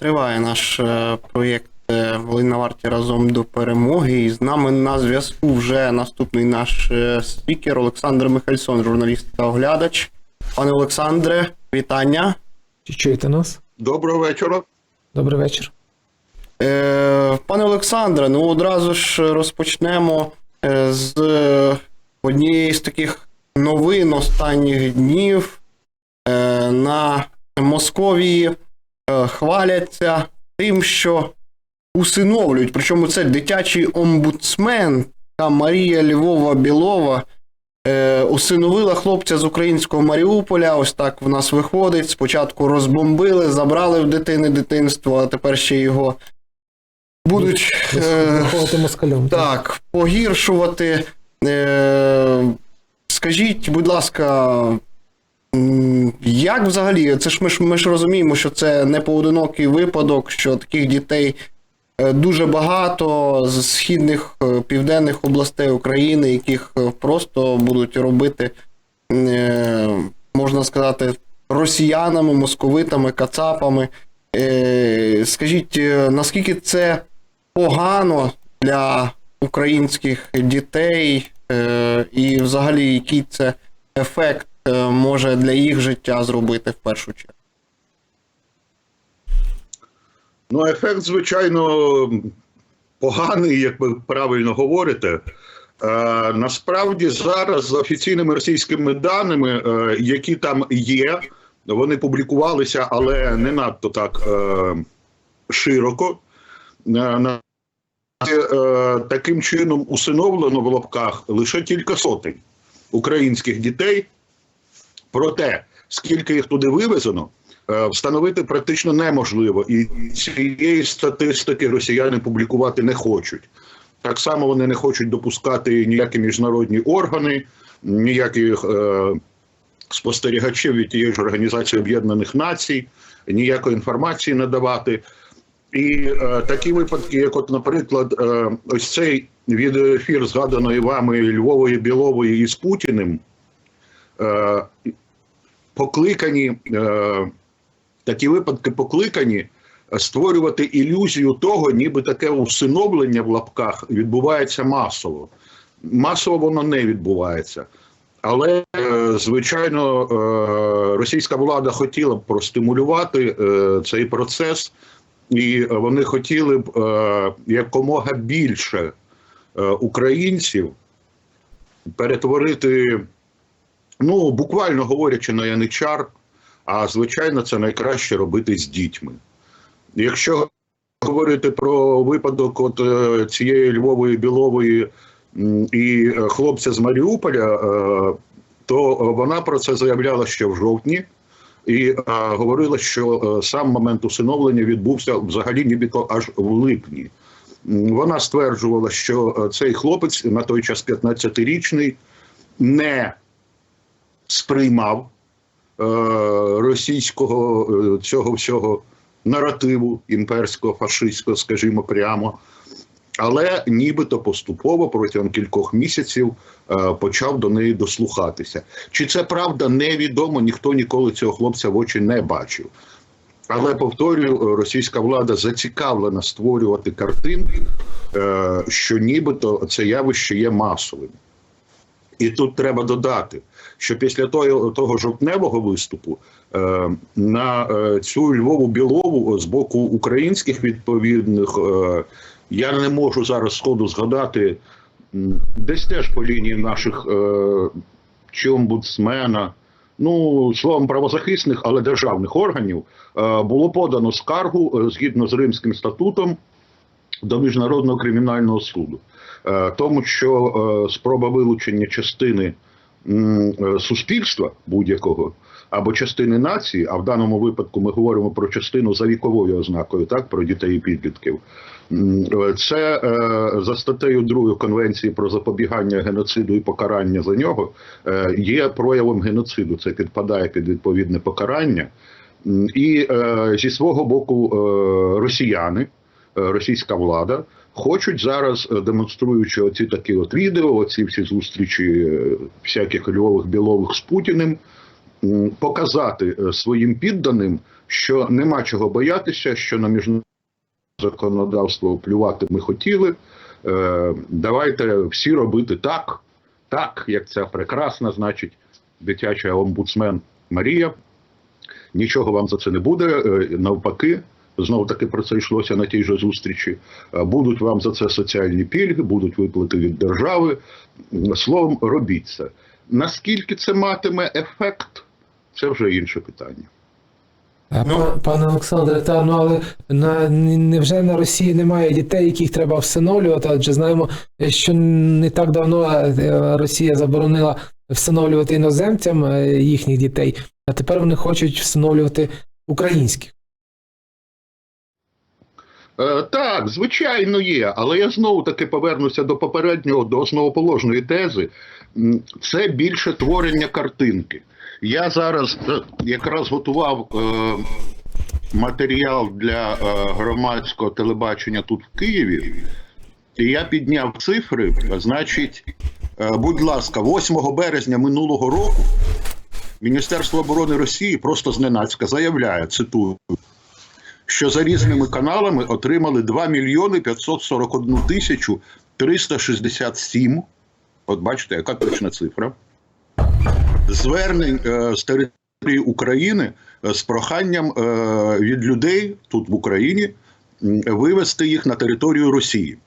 Триває наш е, проєкт е, Волинь на варті разом до перемоги. І з нами на зв'язку вже наступний наш е, спікер Олександр Михальсон, журналіст та оглядач. Пане Олександре, вітання. Чи чуєте нас? Доброго вечора. Добрий вечір. Е, пане Олександре, ну одразу ж розпочнемо з однієї з таких новин останніх днів. Е, на Московії е, хваляться тим, що усиновлюють. Причому це дитячий омбудсмен та Марія Львова Білова. Е, усиновила хлопця з українського Маріуполя. Ось так в нас виходить. Спочатку розбомбили, забрали в дитини дитинство, а тепер ще його будуть е, москалем. так, погіршувати. Е, скажіть, будь ласка, як взагалі? Це ж ми ж ми ж розуміємо, що це не поодинокий випадок, що таких дітей е, дуже багато з східних е, південних областей України, яких е, просто будуть робити, можна сказати, росіянами, московитами, кацапами. Скажіть, наскільки це погано для українських дітей, і взагалі який це ефект е, може для їх життя зробити в першу чергу? Ну, ефект, звичайно, поганий, як ви правильно говорите. Е, насправді зараз за офіційними російськими даними, е, які там є, вони публікувалися, але не надто так е, широко. Е, е, таким чином усиновлено в лапках лише кілька сотень українських дітей. Проте, скільки їх туди вивезено, е, встановити практично неможливо, і цієї статистики росіяни публікувати не хочуть. Так само вони не хочуть допускати ніякі міжнародні органи, ніяких е, спостерігачів від тієї ж Організації Об'єднаних Націй, ніякої інформації надавати. І е, такі випадки, як, от, наприклад, е, ось цей відеоефір згаданої вами Львової Білової із Путіним, е, покликані, е, такі випадки покликані створювати ілюзію того, ніби таке усиновлення в лапках відбувається масово. Масово воно не відбувається. Але, е, звичайно, е, російська влада хотіла б простимулювати е, цей процес, і вони хотіли б е, якомога більше е, українців перетворити Ну, буквально говорячи на яничар, а звичайно, це найкраще робити з дітьми. Якщо говорити про випадок от е, цієї Львової Білової і хлопця з Маріуполя, то вона про це заявляла ще в жовтні. І е, говорила, що е, сам момент усиновлення відбувся взагалі нібито аж в липні. Вона стверджувала, що е, цей хлопець на той час 15-річний не сприймав російського цього всього наративу імперського, фашистського, скажімо прямо, але нібито поступово протягом кількох місяців е, почав до неї дослухатися. Чи це правда, невідомо, ніхто ніколи цього хлопця в очі не бачив. Але повторюю, російська влада зацікавлена створювати картинки, е, що нібито це явище є масовим. І тут треба додати, що після того, того жовтневого виступу е, на е, цю Львову Білову з боку українських відповідних е, я не можу зараз сходу згадати десь теж по лінії наших е, чи омбудсмена, ну словом правозахисних, але державних органів е, було подано скаргу е, згідно з Римським статутом до міжнародного кримінального суду, Е, тому що е, спроба вилучення частини е, суспільства будь-якого або частини нації, а в даному випадку ми говоримо про частину за віковою ознакою, так про дітей і підлітків. Це е, за статтею 2 Конвенції про запобігання геноциду і покарання за нього е, є проявом геноциду. Це підпадає під відповідне покарання. І е, зі свого боку росіяни, російська влада хочуть зараз, демонструючи оці такі от відео, оці всі зустрічі всяких львових білових з Путіним, показати е, своїм підданим, що нема чого боятися, що на міжнародне законодавство плювати ми хотіли. Е, Давайте всі робити так, так, як ця прекрасна, значить, дитяча омбудсмен Марія. Нічого вам за це не буде. е, Навпаки, знову таки про це йшлося на тій же зустрічі. Будуть вам за це соціальні пільги, будуть виплати від держави. Словом, робіть це. Наскільки це матиме ефект, це вже інше питання. А, Ну. пане Олександре, та ну але на невже на Росії немає дітей, яких треба всиновлювати? Адже знаємо, що не так давно е, Росія заборонила всиновлювати іноземцям е, їхніх дітей, а тепер вони хочуть всиновлювати українських. Е, Так, звичайно, є, але я знову таки повернуся до попереднього, до основоположної тези. Це більше творення картинки. Я зараз е, якраз готував е, матеріал для е, громадського телебачення тут в Києві, і я підняв цифри. Значить, е, будь ласка, 8 березня минулого року Міністерство оборони Росії просто зненацька заявляє, цитую, що за різними каналами отримали 2 мільйони 541 тисячу 367. От бачите, яка точна цифра. Звернень е, з території України е, з проханням е, від людей тут в Україні вивести їх на територію Росії.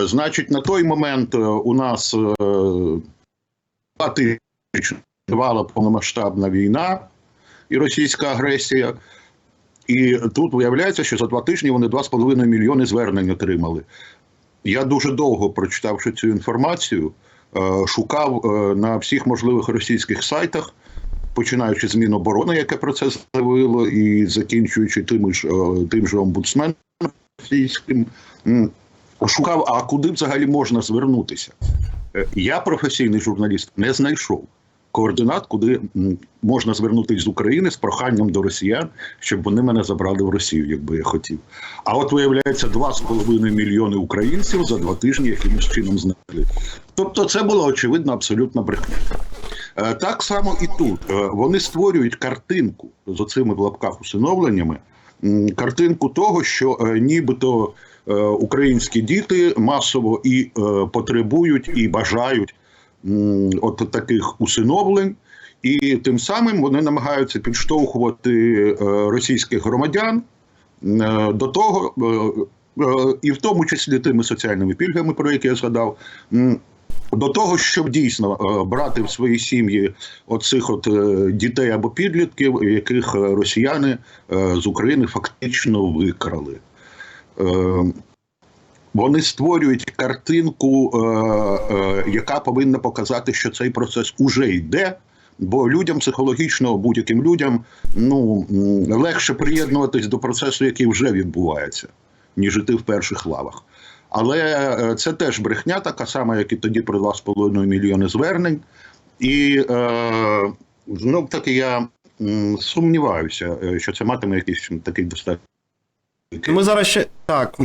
Значить, на той момент у нас тривала повномасштабна війна і російська агресія. І тут виявляється, що за два тижні вони 2,5 мільйони звернень отримали. Я дуже довго прочитавши цю інформацію, шукав е, на всіх можливих російських сайтах, починаючи з Міноборони, яке про це заявило, і закінчуючи тим ж, е, тим же омбудсменом російським. Шукав, а куди взагалі можна звернутися? Е, Я, професійний журналіст, не знайшов координат, куди можна звернутися з України з проханням до росіян, щоб вони мене забрали в Росію, якби я хотів. А от виявляється, 2,5 мільйони українців за два тижні якимось чином зникли. Тобто, це було очевидно абсолютно брехня. Е, Так само і тут Е, вони створюють картинку з оцими в лапках усиновленнями, картинку того, що е, нібито українські діти масово і потребують і бажають от таких усиновлень, і тим самим вони намагаються підштовхувати російських громадян до того, і в тому числі тими соціальними пільгами, про які я згадав. До того, щоб дійсно е, брати в свої сім'ї оцих от е, дітей або підлітків, яких росіяни е, з України фактично викрали. Вони створюють картинку, яка повинна показати, що цей процес уже йде. Бо людям психологічно, будь-яким людям, ну легше приєднуватись до процесу, який вже відбувається, ніж жити в перших лавах. Але е, це теж брехня, така сама, як і тоді про 2,5 мільйони звернень. І е, знов таки я сумніваюся, е, що це матиме якийсь такий достатньо. Ми зараз ще так,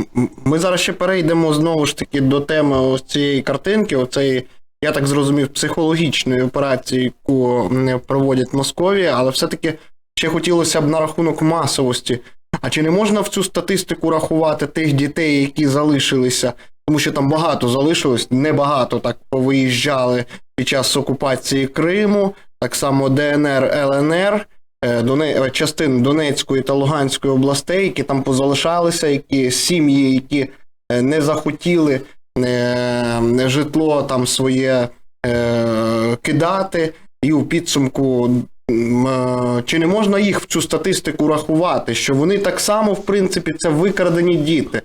ми зараз ще перейдемо знову ж таки до теми ось цієї картинки, оцеї, я так зрозумів, психологічної операції, яку проводять Московія, але все-таки ще хотілося б на рахунок масовості. А чи не можна в цю статистику рахувати тих дітей, які залишилися? Тому що там багато залишилось, небагато так повиїжджали під час окупації Криму, так само ДНР, ЛНР е, Доне... частин Донецької та Луганської областей, які там позалишалися, які сім'ї, які е, не захотіли е, житло там своє е, кидати, і у підсумку. Е, Чи не можна їх в цю статистику рахувати, що вони так само, в принципі, це викрадені діти?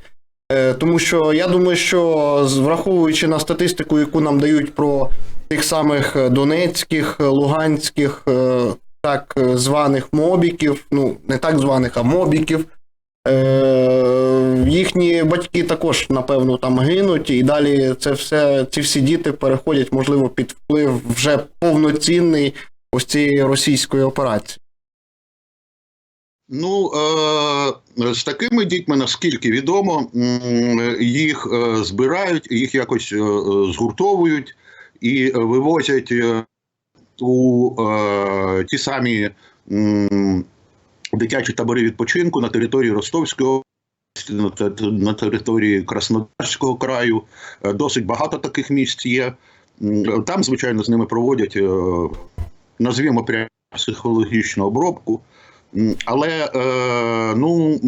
Е, Тому що я думаю, що враховуючи на статистику, яку нам дають про тих самих е, донецьких, луганських, так званих мобіків, ну не так званих, а мобіків. Їхні батьки також, напевно, там гинуть, і далі це все, ці всі діти переходять, можливо, під вплив вже повноцінний ось цієї російської операції. Ну, е, з такими дітьми, наскільки відомо, їх е, збирають, їх якось е, згуртовують і вивозять у ті самі дитячі табори відпочинку на території Ростовської області, на території Краснодарського краю. Досить багато таких місць є. Там, звичайно, з ними проводять, назвімо прямо психологічну обробку. Але е, ну,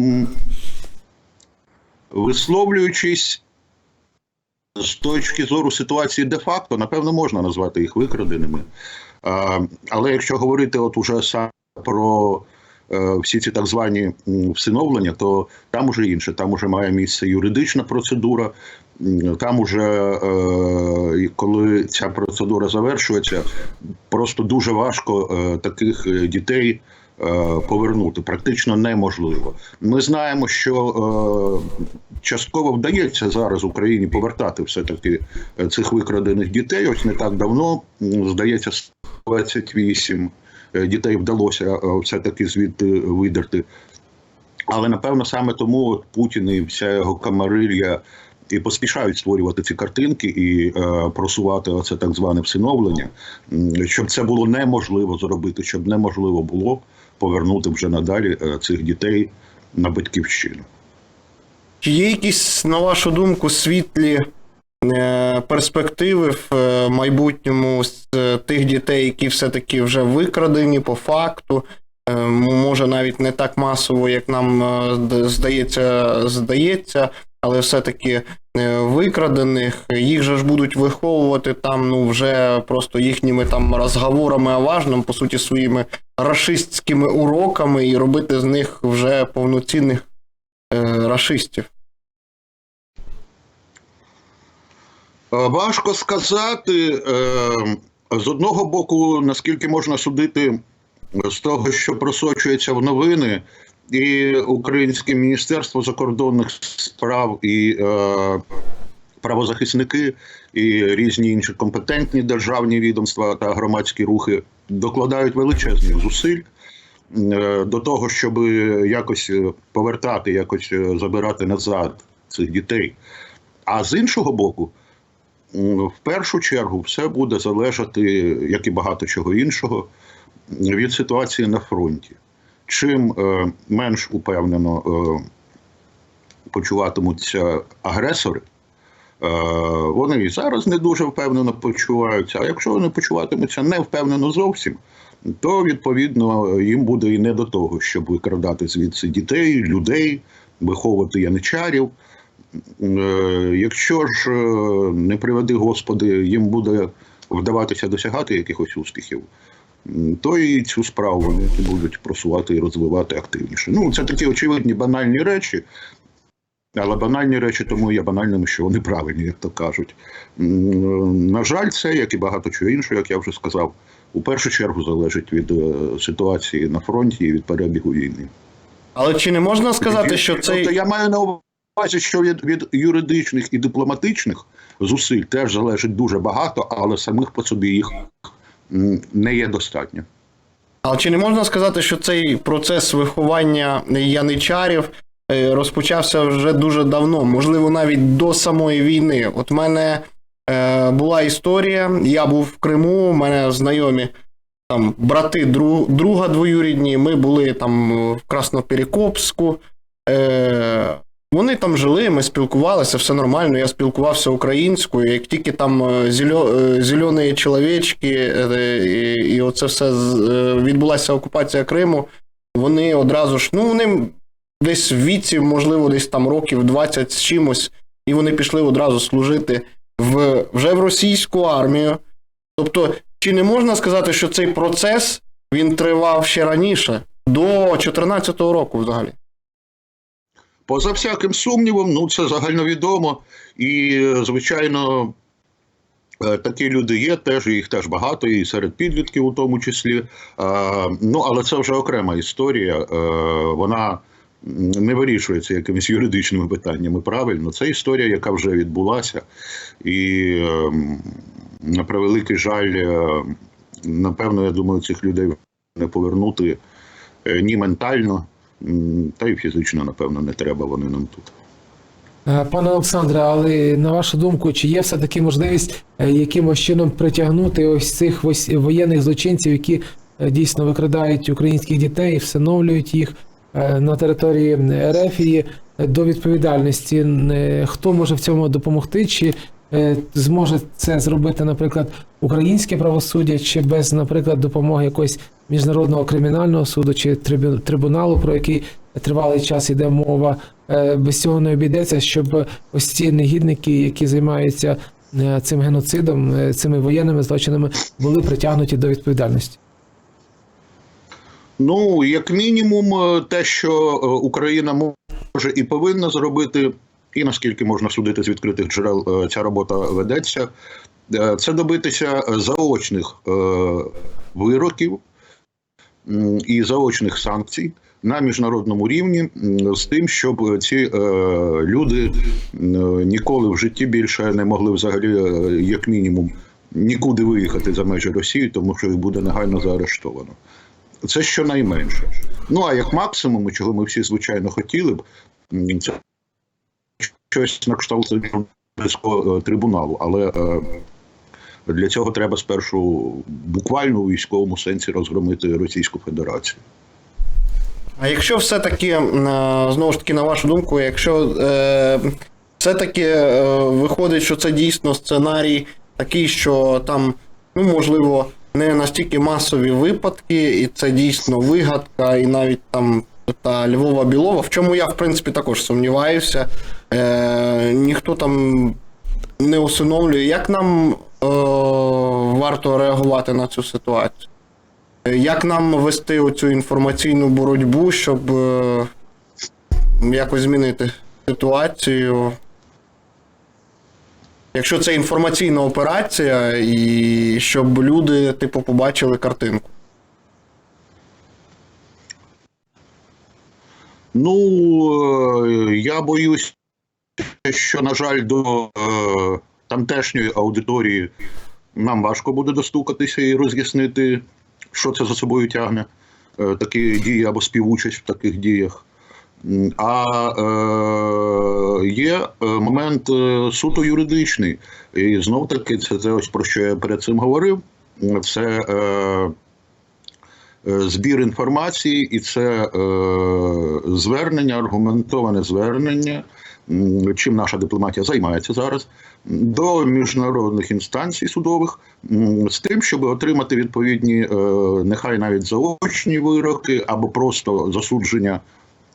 висловлюючись з точки зору ситуації де-факто, напевно, можна назвати їх викраденими. Е, але якщо говорити от уже саме про всі ці так звані всиновлення, то там уже інше, там уже має місце юридична процедура. Там уже, е, коли ця процедура завершується, просто дуже важко е, таких е, дітей е, повернути. Практично неможливо. Ми знаємо, що е, частково вдається зараз Україні повертати все-таки е, цих викрадених дітей. Ось не так давно, здається, 28 е, дітей вдалося е, все-таки звідти видерти. Але напевно саме тому Путін і вся його камарилья і поспішають створювати ці картинки і е, просувати оце так зване всиновлення, щоб це було неможливо зробити, щоб неможливо було повернути вже надалі е, цих дітей на батьківщину. Чи є якісь, на вашу думку, світлі е, перспективи в е, майбутньому з е, тих дітей, які все-таки вже викрадені по факту? Е, може навіть не так масово, як нам е, здається, здається, але все-таки е, викрадених, їх же ж будуть виховувати там, ну вже просто їхніми там розговорами о важному, по суті, своїми рашистськими уроками, і робити з них вже повноцінних е, рашистів. Важко сказати. Е, З одного боку, наскільки можна судити з того, що просочується в новини, і Українське міністерство закордонних справ і е, правозахисники, і різні інші компетентні державні відомства та громадські рухи докладають величезних зусиль е, до того, щоб якось е, повертати, якось е, забирати назад цих дітей. А з іншого боку, в першу чергу все буде залежати, як і багато чого іншого, від ситуації на фронті. Чим е, менш упевнено е, почуватимуться агресори, е, вони і зараз не дуже впевнено почуваються. А якщо вони почуватимуться не впевнено зовсім, то відповідно їм буде і не до того, щоб викрадати звідси дітей, людей, виховувати яничарів. Е, Якщо ж е, не приведи Господи, їм буде вдаватися досягати якихось успіхів, то і цю справу вони будуть просувати і розвивати активніше. Ну, це такі очевидні банальні речі, але банальні речі тому є банальними, що вони правильні, як то кажуть. На жаль, це, як і багато чого іншого, як я вже сказав, у першу чергу залежить від е, ситуації на фронті і від перебігу війни. Але чи не можна сказати, що Тобто я маю на увазі, що від, від юридичних і дипломатичних зусиль теж залежить дуже багато, але самих по собі їх не є достатньо. Але чи не можна сказати, що цей процес виховання яничарів е, розпочався вже дуже давно, можливо, навіть до самої війни? От в мене е, була історія, я був в Криму, у мене знайомі там брати дру, друга двоюрідні, ми були там в Красноперекопську. Е, вони там жили, ми спілкувалися, все нормально. Я спілкувався українською. Як тільки там е, е, зелені чоловічки, е, і, і оце все відбулася окупація Криму, вони одразу ж, ну вони десь в віці, можливо, десь там років 20 з чимось, і вони пішли одразу служити в, вже в російську армію. Тобто, чи не можна сказати, що цей процес він тривав ще раніше, до 2014 року взагалі? Поза всяким сумнівом, ну це загальновідомо. І, е, звичайно, е, такі люди є, теж їх теж багато, і серед підлітків у тому числі. Ну, але це вже окрема історія. Е, Вона не вирішується якимись юридичними питаннями. Правильно, це історія, яка вже відбулася. І ем, на превеликий жаль, е, напевно, я думаю, цих людей не повернути е, ні ментально, Та й фізично, напевно, не треба вони нам тут. Е, Пане Олександре, але на вашу думку, чи є все-таки можливість е, якимось чином притягнути ось цих воєнних злочинців, які е, дійсно викрадають українських дітей, всиновлюють їх на території РФ і до відповідальності? Хто може в цьому допомогти? Чи зможе це зробити, наприклад, українське правосуддя, чи без, наприклад, допомоги якогось міжнародного кримінального суду чи трибуналу, про який тривалий час йде мова, е, без цього не обійдеться, щоб ось ці негідники, які займаються е, цим геноцидом, е, цими воєнними злочинами, були притягнуті до відповідальності. Ну, як мінімум, те, що Україна може і повинна зробити, і наскільки можна судити з відкритих джерел, ця робота ведеться, це добитися заочних вироків і заочних санкцій на міжнародному рівні з тим, щоб ці е, люди ніколи в житті більше не могли взагалі, е, як мінімум, нікуди виїхати за межі Росії, тому що їх буде негайно заарештовано. Це щонайменше. Ну а як максимум, чого ми всі звичайно хотіли б, це щось на кшталт е, трибуналу. Але е, для цього треба спершу буквально у військовому сенсі розгромити Російську Федерацію. А якщо все-таки, е, знову ж таки, на вашу думку, якщо е, все-таки е, виходить, що це дійсно сценарій такий, що там, ну, можливо, не настільки масові випадки, і це дійсно вигадка, і навіть там та Львова Білова, в чому я, в принципі, також сумніваюся. Ніхто там не усиновлює. Як нам варто реагувати на цю ситуацію? Е, Як нам вести оцю інформаційну боротьбу, щоб е, якось змінити ситуацію? Якщо це інформаційна операція, і щоб люди, типу, побачили картинку. Ну, е, я боюсь, що, на жаль, до е, тамтешньої аудиторії нам важко буде достукатися і роз'яснити, що це за собою тягне е, такі дії або співучасть в таких діях. А е, є е, момент е, суто юридичний. І знов таки, це, це ось про що я перед цим говорив. Це е, збір інформації, і це е, звернення, аргументоване звернення, чим наша дипломатія займається зараз, до міжнародних інстанцій судових з тим, щоб отримати відповідні, е, нехай навіть заочні вироки або просто засудження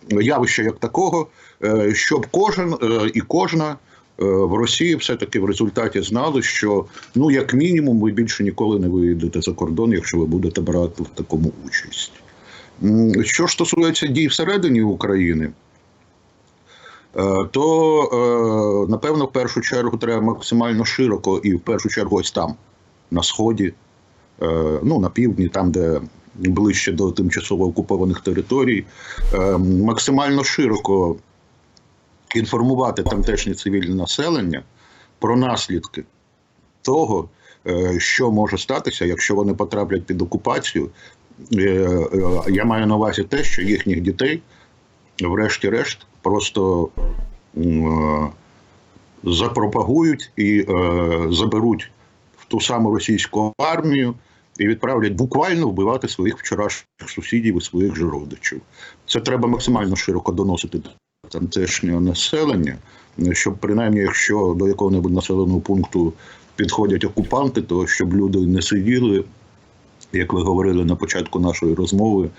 явища як такого, е, щоб кожен е, і кожна в Росії все-таки в результаті знали, що ну як мінімум ви більше ніколи не виїдете за кордон, якщо ви будете брати в такому участь. Що ж стосується дій всередині України, то е, напевно в першу чергу треба максимально широко і в першу чергу ось там, на сході, е, ну на півдні, там, де ближче до тимчасово окупованих територій, е, максимально широко інформувати тамтешнє цивільне населення про наслідки того, е, що може статися, якщо вони потраплять під окупацію. Е, е, Я маю на увазі те, що їхніх дітей, врешті-решт, просто е, запропагують і е, заберуть в ту саму російську армію і відправлять буквально вбивати своїх вчорашніх сусідів і своїх же родичів. Це треба максимально широко доносити до тамтешнього населення, щоб принаймні, якщо до якого-небудь населеного пункту підходять окупанти, то щоб люди не сиділи, як ви говорили на початку нашої розмови,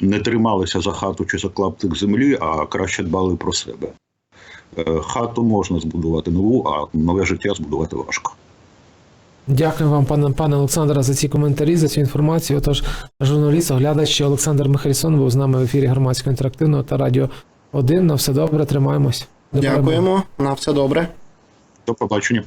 не трималися за хату чи за клаптик землі, а краще дбали про себе. Е, Хату можна збудувати нову, а нове життя збудувати важко. Дякую вам, пане пане Олександре, за ці коментарі, за цю інформацію. Отож, журналіст, оглядач Олександр Михельсон був з нами в ефірі громадського інтерактивного та радіо 1. На все добре, тримаємось. До перемоги. Дякуємо, на все добре. До побачення.